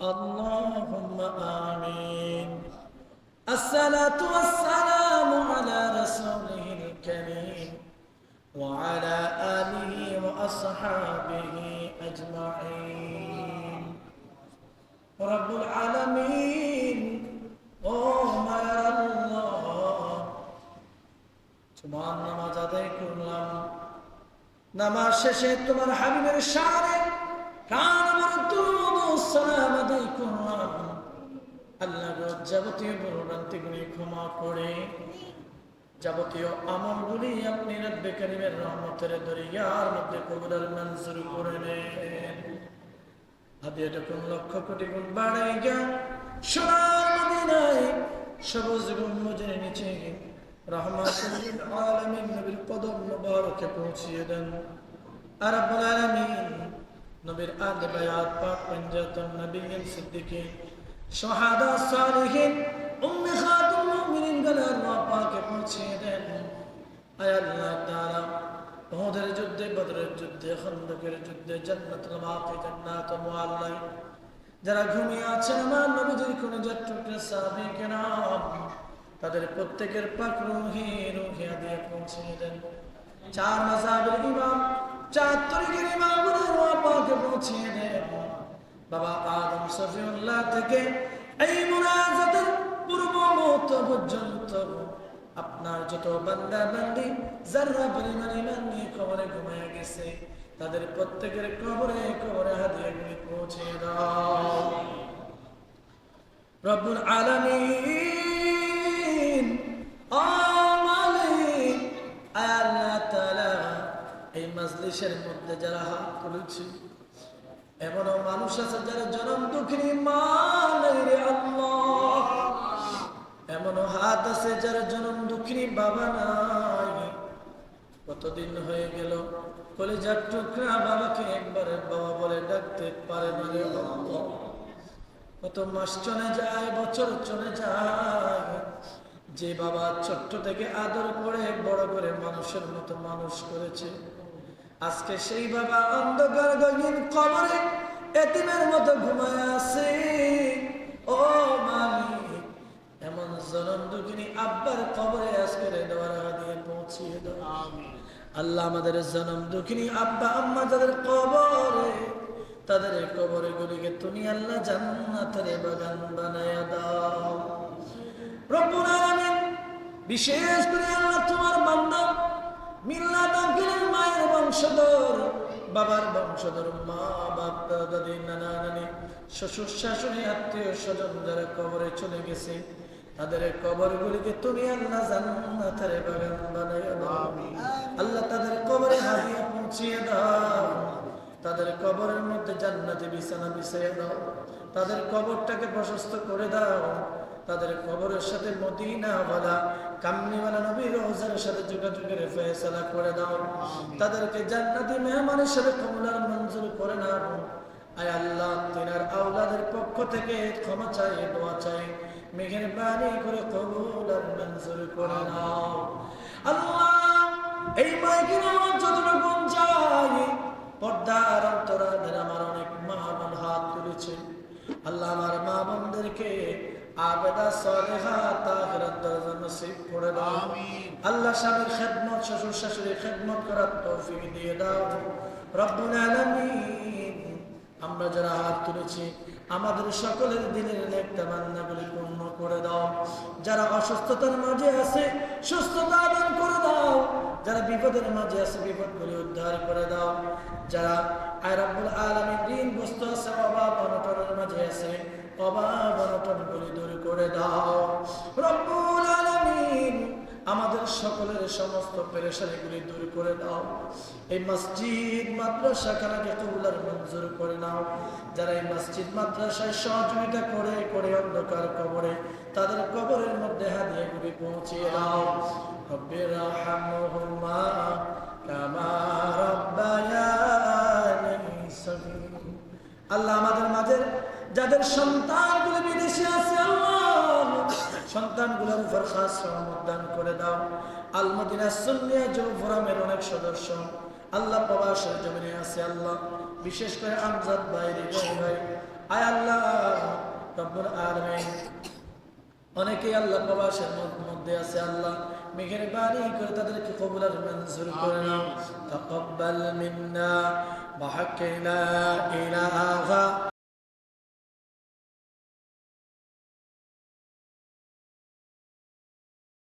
اللهم آمين الصلاة والسلام على رسوله الكريم وعلى آله وأصحابه أجمعين رب العالمين Oh my Allah তোমার নামাজ আদায় করলাম নামাজ শেষে তোমার হাবিবের সারে কান আমার দুরুদ ও সালাম যাবতীয় ভুলভ্রান্তিগুলি ক্ষমা করে, যাবতীয় আমলগুলি আপনি রব্বে করিমের রহমতের দরিয়ার মধ্যে কবুলার মঞ্জুর করে নেন। হাদিয়াটা কোন লক্ষ কোটি গুণ বাড়াই গা সোনার মদিনায় সবুজ গুম্বজের নিচে রহমাতুল আলামিন নবীর কদম মুবারকে পৌঁছিয়ে দেন। আর আলামিন নবীর আদে বায়াত পাক পঞ্জাতন নবীন সিদ্দিকীন শাহাদা সালিহিন, উম্মে খাতুল মুমিনিন গলা আল্লাহ পাকে পৌঁছিয়ে দেন। আয় আল্লাহ তাআলা ওদের যুদ্ধে, বদরের যুদ্ধে, খন্দকের যুদ্ধে, জান্নাতুল মাফি জান্নাত মুআল্লাই। যারা ঘুমিয়ে আছেন, আমার নবীজির কোন যাত্রকে সাহাবী কেরাম, তাদের প্রত্যেকের পাক রুহি, রুহিয়া দিয়ে পৌঁছে দেন। চার মাসাবের ইমাম, চার তরিকের ইমামগুলোর পাকে পৌঁছে দেন। বাবা আদম সফিউল্লাহ থেকে এই মুনাজাতের পূর্ব মুহূর্ত পর্যন্ত আপনার যত বান্দা বান্দি যারা পরিমাণ ইমান কবরে ঘুমায় গেছে, তাদের প্রত্যেকের কবরে কবরে হাতিয়ে গুলি পৌঁছে দাও। রব্বুল আলামিন আমালিক আল্লাহ তাআলা এই মজলিসের মধ্যে যারা হাত তুলেছে এমনও মানুষ আছে যারা জনম দুঃখিনী মা আল্লাহ। এমনও হাত আছে যারা জনম দুঃখিনী বাবা নাই। কতদিন হয়ে গেল, কলেজার টুকরা বাবাকে একবারে বাবা বলে ডাকতে পারে না কত মাস চলে যায়, বছর চলে যায়। যে বাবা ছোট্ট থেকে আদর করে, বড় করে মানুষের মতো মানুষ করেছে আজকে সেই বাবা অন্ধকার গহীন কবরে এতিমের মতো ঘুমায় আছে। ও মালিক এমন জনম দুঃখিনী আব্বার কবরে আজকে দেওয়ার দিয়ে পৌঁছিয়ে দাও আল্লাহ আমাদের জনম দুঃখিনী আব্বা আম্মা যাদের কবরে তাদের কবরে গুলিকে তুমি আল্লাহ জান্নাতের বাগান বানায়া দাও। রব্বুল আলামিন বিশেষ করে আল্লাহ তোমার বান্দা মিল্লাত মায়ের বংশধর বাবার বংশধর মা বাপ দাদি নানা নানি শ্বশুর শাশুড়ি আত্মীয় স্বজন যারা কবরে চলে গেছে তাদের কবরগুলিকে তুমি আল্লাহ জান্নাতের বাগান বানাইয়া দাও। আল্লাহ তাদের কবরে পৌঁছিয়ে দাও। তাদের কবরের মধ্যে জান্নাতে বিছানা বিছাইয়া দাও। তাদের কবরটাকে প্রশস্ত করে দাও। তাদের কবরের সাথে মদিনা বালা কামনিওয়ালা নবী রোজার সাথে যোগাযোগের ফেসলা করে দাও। তাদেরকে জান্নাতি মেহমানের সাথে কমলার মঞ্জুর করে নাও। আয় আল্লাহ তিনার আওলাদের পক্ষ থেকে ক্ষমা চাই দোয়া চাই। মেহেরবানি করে কবুল আর মঞ্জুর করে নাও। আল্লাহ এই আমার যতটুকু পর্দার অন্তরাদের আমার অনেক মা বোন হাত তুলেছে। আল্লাহ আমার মা বোনদেরকে আবেদা সলেহা তাহিরাত দরজা নসিব করে দাও। আল্লাহ স্বামীর খেদমত শ্বশুর শাশুড়ির খেদমত করার তৌফিক দিয়ে দাও। রব্বুল আলামিন আমরা যারা হাত তুলেছি আমাদের সকলের দিনের নেক তামান্নাগুলি পূর্ণ করে দাও। যারা অসুস্থতার মাঝে আছে সুস্থতা দান করে দাও। যারা বিপদের মাঝে আছে বিপদগুলি উদ্ধার করে দাও। যারা আয় রব্বুল আলামিন ঋণগ্রস্ত আছে অভাব অনটনের মাঝে আছে অভাব অনটনগুলি দূর করে দাও। রব্বুল আলামিন আমাদের সকলের সমস্ত পেরেশানিগুলি দূর করে দাও। এই মসজিদ মাদ্রাসা খানাকে কবুলার মঞ্জুর করে নাও। যারা এই মসজিদ, মাদ্রাসায় সহযোগিতা করে করে অন্ধকার কবরে, তাদের কবরের মধ্যে হাদিয়াগুলি পৌঁছিয়ে দাও। রব্বির আল্লাহ আমাদের যাদের সন্তানগুলো বিদেশে আছে আল্লাহ। সন্তানগুলোর উপর খাস দান করে দাও। আলমদিনা সুন্নিয়া যুব ফোরামের অনেক সদস্য। আল্লাহ প্রবাসের জমিনে আছে আল্লাহ। বিশেষ করে আমজাদ বাইরে ভাই। আয় আল্লাহ রব্বুল আলামিন। অনেকেই আল্লাহ প্রবাসের মধ্যে আছে আল্লাহ। মেঘের বাড়ি করে তাদেরকে কবুল আর মঞ্জুর করে নাও। তাকাব্বাল মিন্না লা ইলাহা